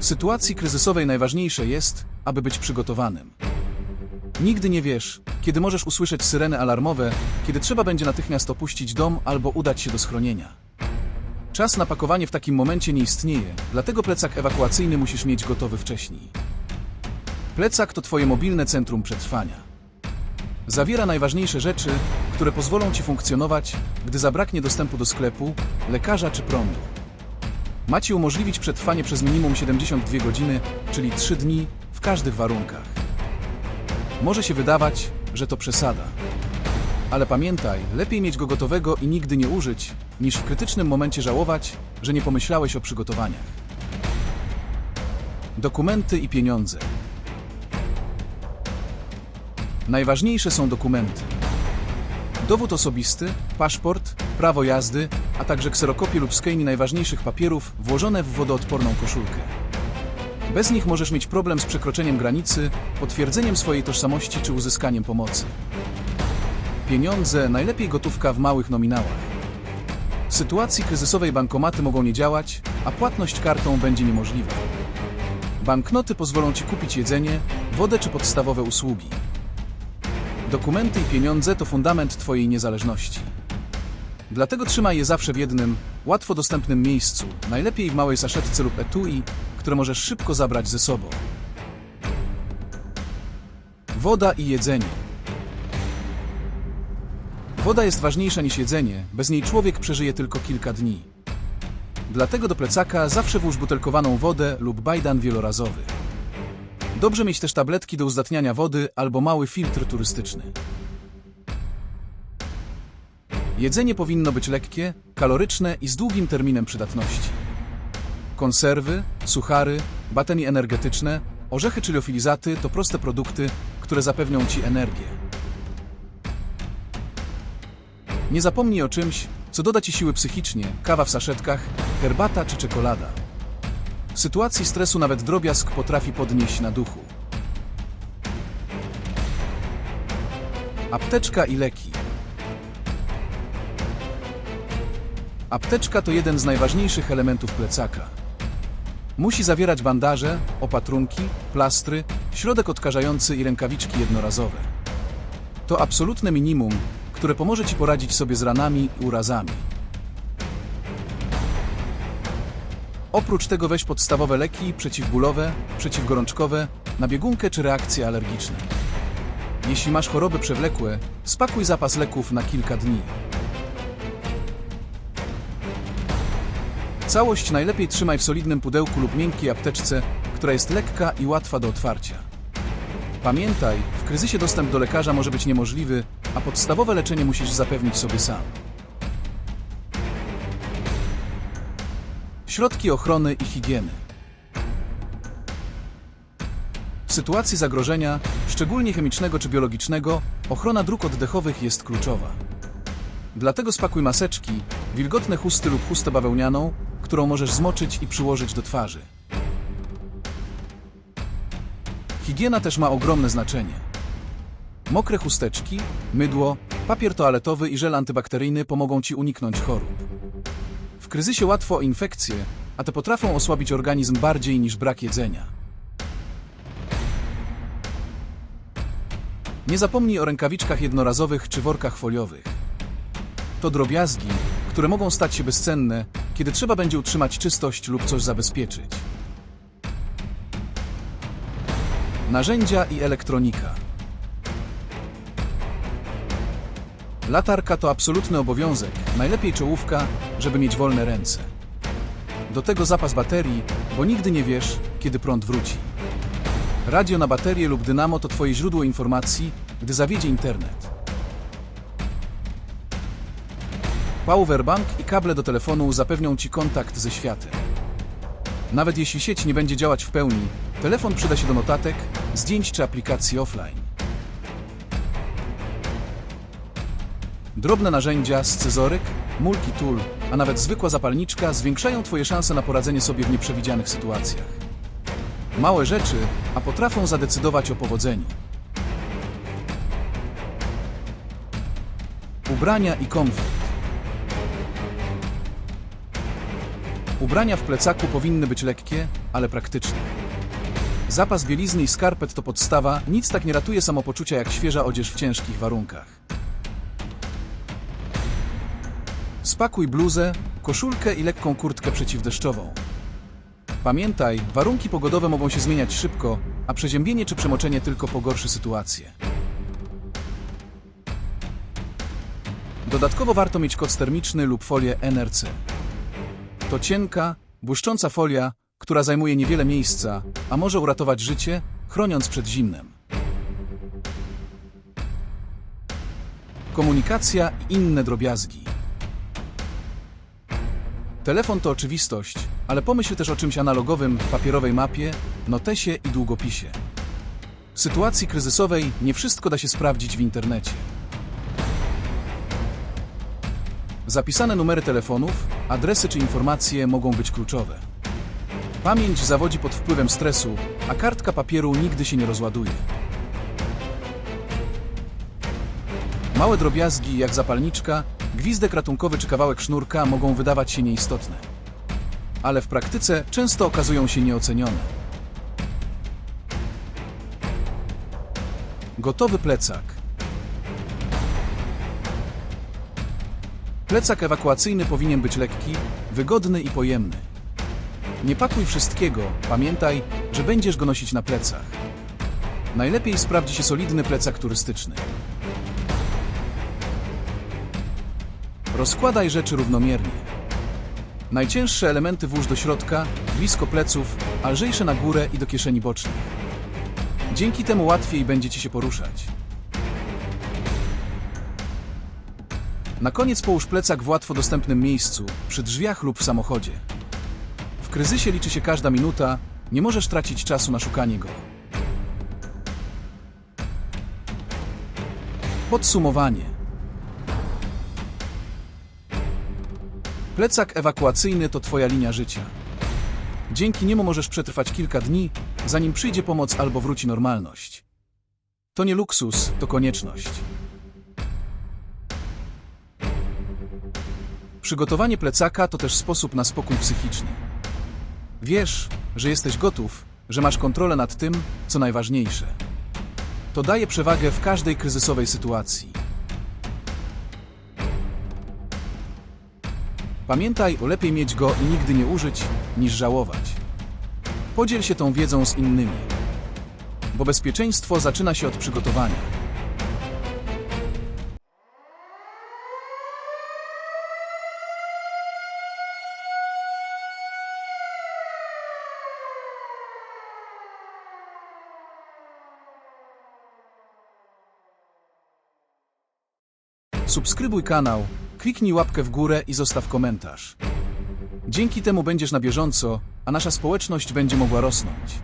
W sytuacji kryzysowej najważniejsze jest, aby być przygotowanym. Nigdy nie wiesz, kiedy możesz usłyszeć syreny alarmowe, kiedy trzeba będzie natychmiast opuścić dom albo udać się do schronienia. Czas na pakowanie w takim momencie nie istnieje, dlatego plecak ewakuacyjny musisz mieć gotowy wcześniej. Plecak to Twoje mobilne centrum przetrwania. Zawiera najważniejsze rzeczy, które pozwolą Ci funkcjonować, gdy zabraknie dostępu do sklepu, lekarza czy prądu. Ma Ci umożliwić przetrwanie przez minimum 72 godziny, czyli 3 dni, w każdych warunkach. Może się wydawać, że to przesada. Ale pamiętaj, lepiej mieć go gotowego i nigdy nie użyć, niż w krytycznym momencie żałować, że nie pomyślałeś o przygotowaniach. Dokumenty i pieniądze. Najważniejsze są dokumenty. Dowód osobisty, paszport, prawo jazdy, a także kserokopie lub skejni najważniejszych papierów włożone w wodoodporną koszulkę. Bez nich możesz mieć problem z przekroczeniem granicy, potwierdzeniem swojej tożsamości czy uzyskaniem pomocy. Pieniądze, najlepiej gotówka w małych nominałach. W sytuacji kryzysowej bankomaty mogą nie działać, a płatność kartą będzie niemożliwa. Banknoty pozwolą Ci kupić jedzenie, wodę czy podstawowe usługi. Dokumenty i pieniądze to fundament Twojej niezależności. Dlatego trzymaj je zawsze w jednym, łatwo dostępnym miejscu, najlepiej w małej saszetce lub etui, które możesz szybko zabrać ze sobą. Woda i jedzenie. Woda jest ważniejsza niż jedzenie, bez niej człowiek przeżyje tylko kilka dni. Dlatego do plecaka zawsze włóż butelkowaną wodę lub bajdan wielorazowy. Dobrze mieć też tabletki do uzdatniania wody albo mały filtr turystyczny. Jedzenie powinno być lekkie, kaloryczne i z długim terminem przydatności. Konserwy, suchary, batenie energetyczne, orzechy czy liofilizaty to proste produkty, które zapewnią Ci energię. Nie zapomnij o czymś, co doda Ci siły psychicznie, kawa w saszetkach, herbata czy czekolada. W sytuacji stresu nawet drobiazg potrafi podnieść na duchu. Apteczka i leki. Apteczka to jeden z najważniejszych elementów plecaka. Musi zawierać bandaże, opatrunki, plastry, środek odkażający i rękawiczki jednorazowe. To absolutne minimum, które pomoże Ci poradzić sobie z ranami i urazami. Oprócz tego weź podstawowe leki przeciwbólowe, przeciwgorączkowe, na biegunkę czy reakcje alergiczne. Jeśli masz choroby przewlekłe, spakuj zapas leków na kilka dni. Całość najlepiej trzymaj w solidnym pudełku lub miękkiej apteczce, która jest lekka i łatwa do otwarcia. Pamiętaj, w kryzysie dostęp do lekarza może być niemożliwy, a podstawowe leczenie musisz zapewnić sobie sam. Środki ochrony i higieny. W sytuacji zagrożenia, szczególnie chemicznego czy biologicznego, ochrona dróg oddechowych jest kluczowa. Dlatego spakuj maseczki, wilgotne chusty lub chustę bawełnianą, którą możesz zmoczyć i przyłożyć do twarzy. Higiena też ma ogromne znaczenie. Mokre chusteczki, mydło, papier toaletowy i żel antybakteryjny pomogą Ci uniknąć chorób. W kryzysie łatwo o infekcje, a te potrafią osłabić organizm bardziej niż brak jedzenia. Nie zapomnij o rękawiczkach jednorazowych czy workach foliowych. To drobiazgi, które mogą stać się bezcenne, kiedy trzeba będzie utrzymać czystość lub coś zabezpieczyć. Narzędzia i elektronika. Latarka to absolutny obowiązek, najlepiej czołówka, żeby mieć wolne ręce. Do tego zapas baterii, bo nigdy nie wiesz, kiedy prąd wróci. Radio na baterię lub dynamo to Twoje źródło informacji, gdy zawiedzie internet. Powerbank i kable do telefonu zapewnią Ci kontakt ze światem. Nawet jeśli sieć nie będzie działać w pełni, telefon przyda się do notatek, zdjęć czy aplikacji offline. Drobne narzędzia, scyzoryk, multi-tool, a nawet zwykła zapalniczka zwiększają Twoje szanse na poradzenie sobie w nieprzewidzianych sytuacjach. Małe rzeczy, a potrafią zadecydować o powodzeniu. Ubrania i komfort. Ubrania w plecaku powinny być lekkie, ale praktyczne. Zapas bielizny i skarpet to podstawa, nic tak nie ratuje samopoczucia jak świeża odzież w ciężkich warunkach. Spakuj bluzę, koszulkę i lekką kurtkę przeciwdeszczową. Pamiętaj, warunki pogodowe mogą się zmieniać szybko, a przeziębienie czy przemoczenie tylko pogorszy sytuację. Dodatkowo warto mieć koc termiczny lub folię NRC. To cienka, błyszcząca folia, która zajmuje niewiele miejsca, a może uratować życie, chroniąc przed zimnem. Komunikacja i inne drobiazgi. Telefon to oczywistość, ale pomyśl też o czymś analogowym, papierowej mapie, notesie i długopisie. W sytuacji kryzysowej nie wszystko da się sprawdzić w internecie. Zapisane numery telefonów, adresy czy informacje mogą być kluczowe. Pamięć zawodzi pod wpływem stresu, a kartka papieru nigdy się nie rozładuje. Małe drobiazgi, jak zapalniczka, gwizdek ratunkowy czy kawałek sznurka mogą wydawać się nieistotne. Ale w praktyce często okazują się nieocenione. Gotowy plecak. Plecak ewakuacyjny powinien być lekki, wygodny i pojemny. Nie pakuj wszystkiego, pamiętaj, że będziesz go nosić na plecach. Najlepiej sprawdzi się solidny plecak turystyczny. Rozkładaj rzeczy równomiernie. Najcięższe elementy włóż do środka, blisko pleców, a lżejsze na górę i do kieszeni bocznych. Dzięki temu łatwiej będzie Ci się poruszać. Na koniec połóż plecak w łatwo dostępnym miejscu, przy drzwiach lub w samochodzie. W kryzysie liczy się każda minuta, nie możesz tracić czasu na szukanie go. Podsumowanie. Plecak ewakuacyjny to Twoja linia życia. Dzięki niemu możesz przetrwać kilka dni, zanim przyjdzie pomoc albo wróci normalność. To nie luksus, to konieczność. Przygotowanie plecaka to też sposób na spokój psychiczny. Wiesz, że jesteś gotów, że masz kontrolę nad tym, co najważniejsze. To daje przewagę w każdej kryzysowej sytuacji. Pamiętaj, lepiej mieć go i nigdy nie użyć, niż żałować. Podziel się tą wiedzą z innymi, bo bezpieczeństwo zaczyna się od przygotowania. Subskrybuj kanał, kliknij łapkę w górę i zostaw komentarz. Dzięki temu będziesz na bieżąco, a nasza społeczność będzie mogła rosnąć.